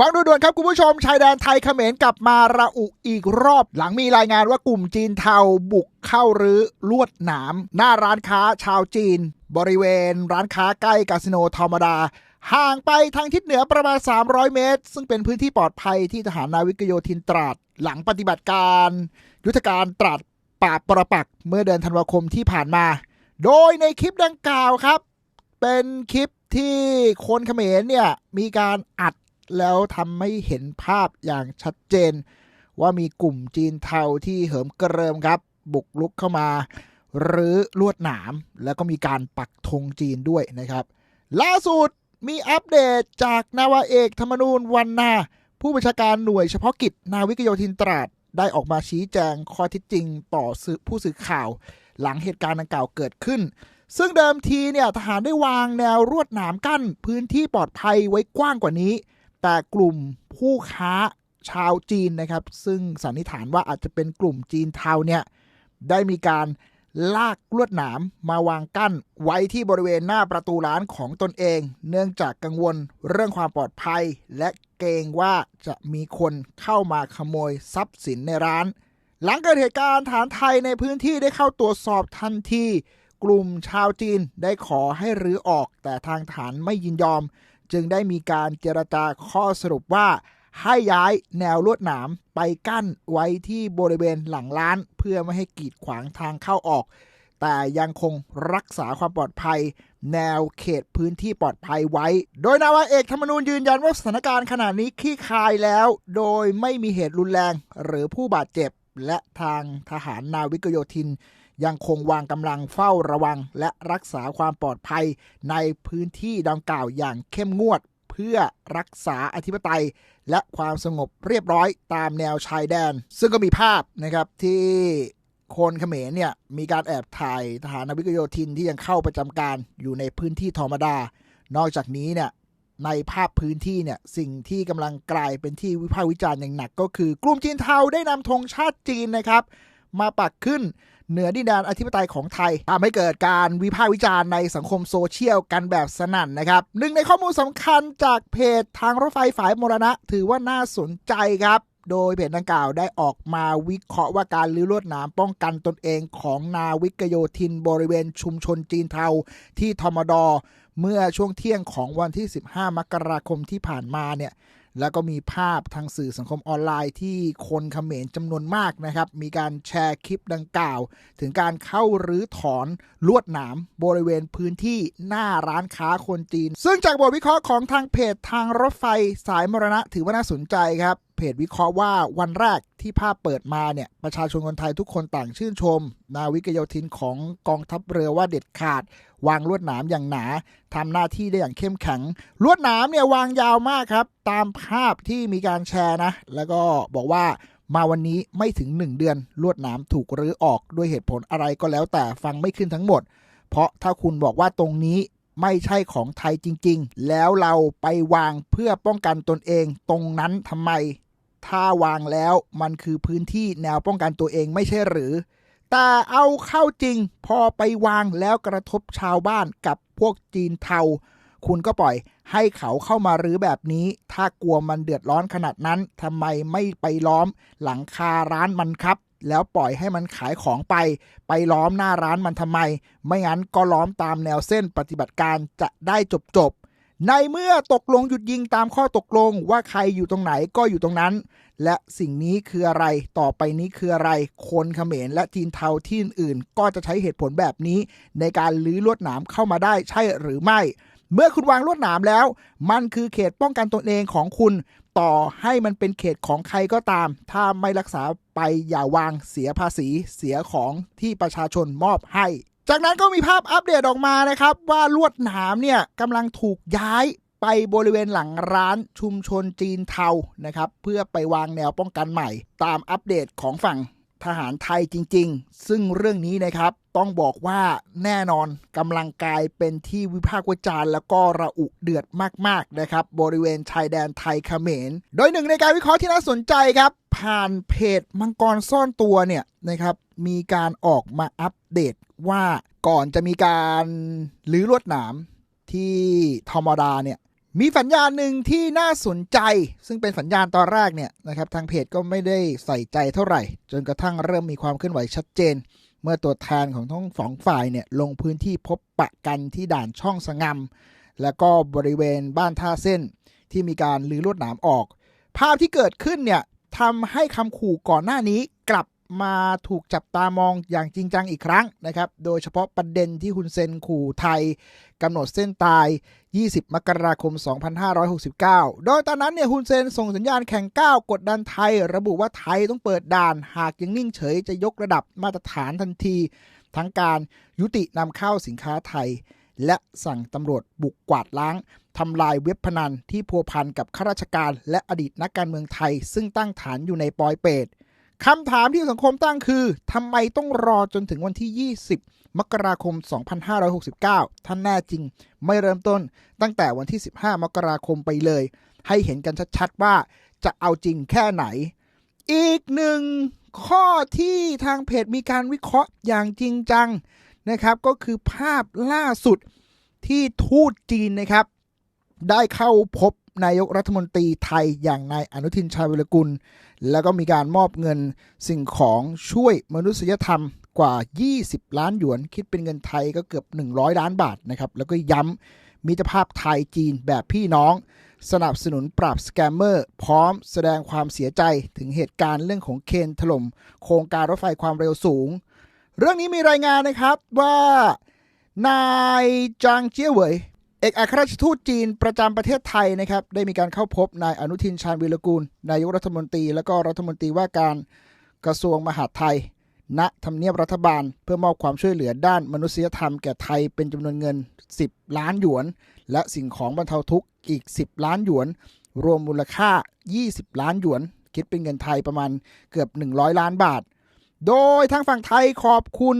ฟังดูด่วนครับ คุณผู้ชม ชายแดนไทยเขมรกลับมาระอุอีกรอบ หลังมีรายงานว่ากลุ่มจีนเทาบุกเข้ารื้อลวดหนาม หน้าร้านค้าชาวจีน บริเวณร้านค้าใกล้คาสิโนธรรมดา ห่างไปทางทิศเหนือประมาณ 300 เมตร ซึ่งเป็นพื้นที่ปลอดภัยที่ทหารนาวิกโยธินตราด หลังปฏิบัติการ ยุทธการตราดปราบปรปักเมื่อเดือนธันวาคมที่ผ่านมา โดยในคลิปดังกล่าวครับ เป็นคลิปที่คนเขมรเนี่ยมีการอัด แล้วทำให้เห็นภาพอย่างชัดเจน ว่ามีกลุ่มจีนเทาที่เหิมเกริมครับ บุกลุกเข้ามาหรือลวดหนาม แล้วก็มีการปักธงจีนด้วยนะครับ ล่าสุดมีอัปเดตจากนาวาเอกธรรมนูญวันนา ผู้บัญชาการหน่วยเฉพาะกิจนาวิกโยธินตราดได้ออกมาชี้แจงข้อท็จจริงต่อสื่อผู้สื่อข่าว หลังเหตุการณ์ดังกล่าวเกิดขึ้น ซึ่งเดิมทีเนี่ยทหารได้วางแนวรวดหนามกั้นพื้นที่ปลอดภัยไว้กว้างกว่านี้ แต่กลุ่มผู้ค้าชาวจีนนะครับ ซึ่งสันนิษฐานว่าอาจจะเป็นกลุ่มจีนเทาเนี่ยได้มีการลากลวดหนามมาวางกั้นไว้ที่บริเวณหน้าประตูร้านของตนเอง เนื่องจากกังวลเรื่องความปลอดภัย และเกรงว่าจะมีคนเข้ามาขโมยทรัพย์สินในร้าน หลังเกิดเหตุการณ์ฐานไทยในพื้นที่ได้เข้าตรวจสอบทันที กลุ่มชาวจีนได้ขอให้รื้อออกแต่ทางฐานไม่ยินยอม จึงได้มีการเจรจาข้อสรุปว่าให้ย้ายแนวลวดหนามไปกั้นไว้ที่บริเวณหลังร้าน เพื่อไม่ให้กีดขวางทางเข้าออก แต่ยังคงรักษาความปลอดภัย แนวเขตพื้นที่ปลอดภัยไว้ โดยนาวาเอกธรรมนูญยืนยันว่าสถานการณ์ขณะนี้คลี่คลายแล้ว โดยไม่มีเหตุรุนแรงหรือผู้บาดเจ็บ และทางทหารนาวิกโยธิน ยังคงวางกำลังเฝ้าระวัง และรักษาความปลอดภัยในพื้นที่ดังกล่าวอย่างเข้มงวด เพื่อรักษาอธิปไตย และความสงบเรียบร้อยตามแนวชายแดน ซึ่งก็มีภาพนะครับที่คนเขมรเนี่ยมีการแอบถ่ายทหารนาวิกโยธินที่ยังเข้าประจำการอยู่ในพื้นที่ธรรมดา นอกจากนี้เนี่ยในภาพพื้นที่เนี่ยสิ่งที่กำลังกลายเป็นที่วิพากษ์วิจารณ์อย่างหนัก ก็คือกลุ่มจีนเทาได้นำธงชาติจีนนะครับ มาปักขึ้น เหนือดินแดนอธิปไตยของไทยทำให้เกิดการวิพากษ์วิจารณ์ในสังคมโซเชียลกันแบบสนั่นนะครับหนึ่งในข้อมูลสำคัญจากเพจทางรถไฟฝ่ายมรณะ ถือว่าน่าสนใจครับโดยเพจดังกล่าวได้ออกมาวิเคราะห์ว่าการลื้อลวดหนามป้องกันตนเองของนาวิกโยธินบริเวณชุมชนจีนเทาที่ทมดเมื่อช่วงเที่ยงของวันที่ 15 มกราคมที่ผ่านมาเนี่ย แล้วก็มีภาพทางสื่อสังคมออนไลน์ที่คนเขมรจำนวนมากนะครับ มีการแชร์คลิปดังกล่าว ถึงการเข้ารื้อถอนลวดหนามบริเวณพื้นที่หน้าร้านค้าคนจีน ซึ่งจากบทวิเคราะห์ของทางเพจทางรถไฟสายมรณะถือว่าน่าสนใจครับ เพจวิเคราะห์ว่าวันแรกที่ภาพเปิดมาเนี่ย ประชาชนคนไทยทุกคนต่างชื่นชม นาวิกโยธินของกองทัพเรือว่าเด็ดขาด วางลวดหนามอย่างหนาทำหน้าที่ได้อย่างเข้มแข็ง ลวดหนามเนี่ยวางยาวมากครับ ตามภาพที่มีการแชร์นะ แล้วก็บอกว่ามาวันนี้ไม่ถึง 1 เดือน ลวดหนามถูกรื้อออกด้วยเหตุผลอะไรก็แล้วแต่ฟังไม่ขึ้นทั้งหมด เพราะถ้าคุณบอกว่าตรงนี้ไม่ใช่ของไทยจริง ๆ แล้วเราไปวางเพื่อป้องกันตนเองตรงนั้นทำไม ถ้าวางแล้วมันคือพื้นที่แนวป้องกันตัวเองไม่ใช่หรือ แต่เอาเข้าจริงพอไปวางแล้วกระทบชาวบ้านกับพวกจีนเทา คุณก็ปล่อยให้เขาเข้ามารื้อแบบนี้ ถ้ากลัวมันเดือดร้อนขนาดนั้นทำไมไม่ไปล้อมหลังคาร้านมันครับ แล้วปล่อยให้มันขายของไป ไปล้อมหน้าร้านมันทำไม ไม่งั้นก็ล้อมตามแนวเส้นปฏิบัติการจะได้จบจบ ในเมื่อตกลงหยุดยิงตามข้อตกลงว่าใครอยู่ตรงไหนก็อยู่ตรงนั้น และสิ่งนี้คืออะไรต่อไปนี้คืออะไร คนเขมรและจีนเทาที่อื่นๆ ก็จะใช้เหตุผลแบบนี้ ในการลื้อลวดหนามเข้ามาได้ใช่หรือไม่ เมื่อคุณวางลวดหนามแล้ว มันคือเขตป้องกันตนเองของคุณ ต่อให้มันเป็นเขตของใครก็ตาม ถ้าไม่รักษาไปอย่าวางเสียภาษีเสียของที่ประชาชนมอบให้ จากนั้นก็มีภาพอัปเดตออกมานะครับ ว่าลวดหนามเนี่ยกำลังถูกย้ายไปบริเวณหลังร้านชุมชนจีนเทานะครับ เพื่อไปวางแนวป้องกันใหม่ ตามอัปเดตของฝั่งทหารไทยจริง ๆ ซึ่งเรื่องนี้นะครับ ต้องบอกว่าแน่นอนกำลังกายเป็นที่วิพากษ์วิจารณ์แล้วก็ระอุเดือดมาก ๆ นะครับ บริเวณชายแดนไทยเขมร โดยหนึ่งในการวิเคราะห์ที่น่าสนใจครับ ผ่านเพจมังกรซ่อนตัวเนี่ยนะครับ มีการออกมาอัปเดต ว่าก่อนจะมีการลื้อลวดหนามที่ธรรมดาเนี่ยมีสัญญาณหนึ่งที่น่าสนใจ ซึ่งเป็นสัญญาณตอนแรกเนี่ยนะครับทางเพจก็ไม่ได้ใส่ใจเท่าไหร่ จนกระทั่งเริ่มมีความเคลื่อนไหวชัดเจน เมื่อตัวแทนของทั้งสองฝ่ายเนี่ยลงพื้นที่พบปะกันที่ด่านช่องสงมแล้วก็บริเวณบ้านท่าเส้นที่มีการลือลวดหนามออก ภาพที่เกิดขึ้นเนี่ยทำให้คำขู่ก่อนหน้านี้กลับ มาถูกจับตามองอย่างจริงจังอีกครั้งนะครับ โดยเฉพาะประเด็นที่คุณเซนขู่ไทยกำหนดเส้นตาย 20 มกราคม 2569 โดยตอนนั้นเนี่ยฮุนเซนส่งสัญญาณแข่งก้าวกดดันไทย ระบุว่าไทยต้องเปิดด่าน หากยังนิ่งเฉยจะยกระดับมาตรฐานทันที ทั้งการยุตินำเข้าสินค้าไทย และสั่งตำรวจบุกกวาดล้างทำลายเว็บพนันที่พัวพันกับข้าราชการ และอดีตนักการเมืองไทย ซึ่งตั้งฐานอยู่ในปอยเปต คำถามที่สังคมตั้งคือทำไมต้องรอจนถึงวันที่ 20 มกราคม 2569 ท่านแน่จริง ไม่เริ่มต้นตั้งแต่วันที่ 15 มกราคมไปเลย ให้เห็นกันชัดๆว่าจะเอาจริงแค่ไหน อีกหนึ่งข้อที่ทางเพจมีการวิเคราะห์อย่างจริงจังนะครับ ก็คือภาพล่าสุดที่ทูตจีนนะครับ ได้เข้าพบนายกรัฐมนตรีไทยอย่างนายอนุทินชาญวิรกุล แล้วก็มีการมอบเงินสิ่งของช่วยมนุษยธรรมกว่า 20 ล้านหยวน คิดเป็นเงินไทยก็เกือบ 100 ล้านบาทนะครับ แล้วก็ย้ำมิตรภาพไทยจีนแบบพี่น้อง สนับสนุนปราบสแกมเมอร์ พร้อมแสดงความเสียใจถึงเหตุการณ์เรื่องของเคนถล่ม โครงการรถไฟความเร็วสูง เรื่องนี้มีรายงานนะครับว่า นายจางเจี้ยเหวย เอกอัครราชทูตจีนประจำประเทศไทยนะครับได้มีการเข้าพบนายอนุทินชาญวิรกูล นายกรัฐมนตรี และก็รัฐมนตรีว่าการกระทรวงมหาดไทย ณทำเนียบรัฐบาล เพื่อมอบความช่วยเหลือด้านมนุษยธรรมแก่ไทยเป็นจำนวนเงิน 10 ล้านหยวน และสิ่งของบรรเทาทุกข์อีก 10 ล้านหยวน รวมมูลค่า 20 ล้านหยวน คิดเป็นเงินไทยประมาณเกือบ 100 ล้านบาท โดยทางฝั่งไทยขอบคุณ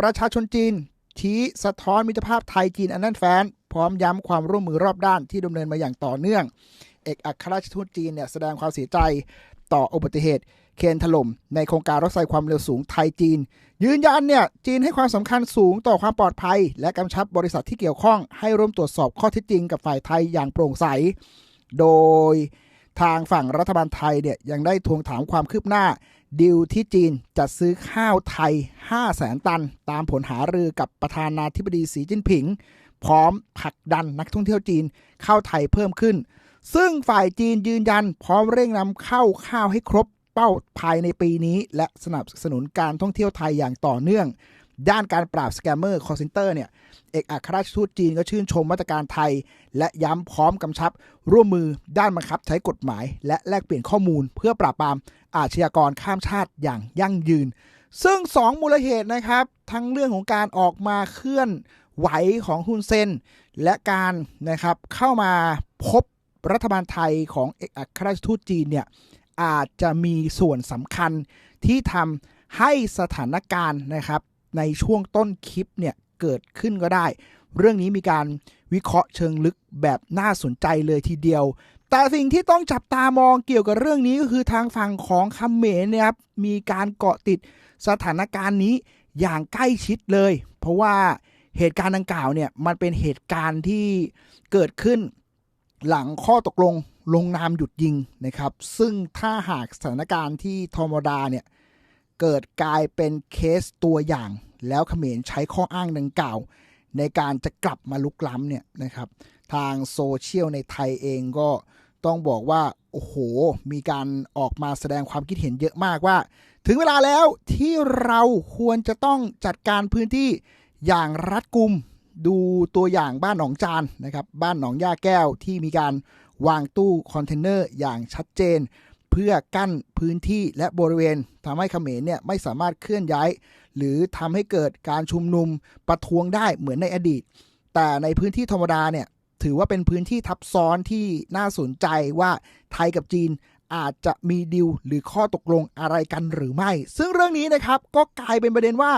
ประชาชนจีน ชี้สะท้อนมิตรภาพไทยจีนอันแน่นแฟ้น พร้อมย้ำความร่วมมือรอบด้านที่ดำเนินมาอย่างต่อเนื่อง เอกอัครราชทูตจีนเนี่ยแสดงความเสียใจต่ออุบัติเหตุเคนถล่มในโครงการรถไฟความเร็วสูงไทยจีน ยืนยันเนี่ยจีนให้ความสำคัญสูงต่อความปลอดภัย และกำชับบริษัทที่เกี่ยวข้องให้ร่วมตรวจสอบข้อเท็จจริงกับฝ่ายไทยอย่างโปร่งใส โดยทางฝั่งรัฐบาลไทยเนี่ยยังได้ทวงถามความคืบหน้า ดิวที่จีนจัดซื้อข้าวไทย 5 0 0แสนตัน ตามผลหารือกับประธานาธิบดีสีจิ้นผิง พร้อมผลักดันนักท่องเที่ยวจีนเข้าไทยเพิ่มขึ้น ซึ่งฝ่ายจีนยืนยัน พร้อมเร่งนำเข้าข้าวให้ครบเป้าภายในปีนี้ และสนับสนุนการท่องเที่ยวไทยอย่างต่อเนื่อง ด้านการปราบสแกมเมอร์คอร์เซนเตอร์เนี่ยเอกอัครราชทูตจีนก็ชื่นชมมาตรการไทย และย้ำพร้อมกำชับ ร่วมมือด้านบังคับใช้กฎหมาย และแลกเปลี่ยนข้อมูล เพื่อปราบปรามอาชญากรข้ามชาติอย่างยั่งยืน ซึ่ง 2 มูลเหตุนะครับ ทั้งเรื่องของการออกมาเคลื่อนไหวของฮุนเซน และการนะครับเข้ามาพบรัฐบาลไทยของเอกอัครราชทูตจีนเนี่ยอาจจะมีส่วนสำคัญที่ทำให้สถานการณ์นะครับ ในช่วงต้นคลิปเนี่ยเกิดขึ้นก็ได้ เรื่องนี้มีการวิเคราะห์เชิงลึกแบบน่าสนใจเลยทีเดียว แต่สิ่งที่ต้องจับตามองเกี่ยวกับเรื่องนี้ก็คือทางฝั่งของคำเมรเนี่ยครับมีการเกาะติดสถานการณ์นี้อย่างใกล้ชิดเลย เพราะว่าเหตุการณ์ดังกล่าวเนี่ยมันเป็นเหตุการณ์ที่เกิดขึ้นหลังข้อตกลงลงนามหยุดยิงนะครับ ซึ่งถ้าหากสถานการณ์ที่ธรรมดาเนี่ยเกิดกลายเป็นเคสตัวอย่าง แล้วเขมรใช้ข้ออ้างดังกล่าว ในการจะกลับมาลุกล้ำเนี่ยนะครับ ทางโซเชียลในไทยเองก็ต้องบอกว่า โอ้โห มีการออกมาแสดงความคิดเห็นเยอะมากว่า ถึงเวลาแล้วที่เราควรจะต้องจัดการพื้นที่อย่างรัดกุมดูตัวอย่างบ้านหนองจานนะครับ บ้านหนองย่าแก้วที่มีการวางตู้คอนเทนเนอร์อย่างชัดเจน พื่อกั้นพื้นที่และบริเวณทำให้เขมรเนี่ยไม่สามารถเคลื่อนย้าย หรือทำให้เกิดการชุมนุมประท้วงได้เหมือนในอดีต แต่ในพื้นที่ธรรมดาเนี่ยถือว่าเป็นพื้นที่ทับซ้อนที่น่าสนใจว่าไทยกับจีน อาจจะมีดิวหรือข้อตกลงอะไรกันหรือไม่ ซึ่งเรื่องนี้นะครับก็กลายเป็นประเด็นว่า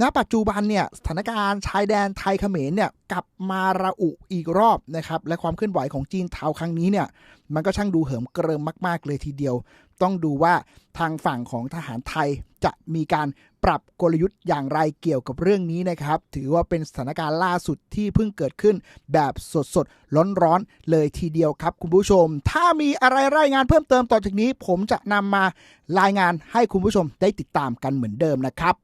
ณ ปัจจุบันเนี่ยสถานการณ์ชายแดนไทยเขมรเนี่ยกลับมาระอุอีกรอบนะครับและความเคลื่อนไหวของจีนเทาครั้งนี้เนี่ยมันก็ช่างดูเหิมเกริมมาก ๆ เลยทีเดียว ต้องดูว่าทางฝั่งของทหารไทยจะมีการปรับกลยุทธ์อย่างไรเกี่ยวกับเรื่องนี้นะครับ ถือว่าเป็นสถานการณ์ล่าสุดที่เพิ่งเกิดขึ้นแบบสดๆ ร้อนๆ เลยทีเดียวครับคุณผู้ชม ถ้ามีอะไรรายงานเพิ่มเติมต่อจากนี้ ผมจะนำมารายงานให้คุณผู้ชมได้ติดตามกันเหมือนเดิมนะครับ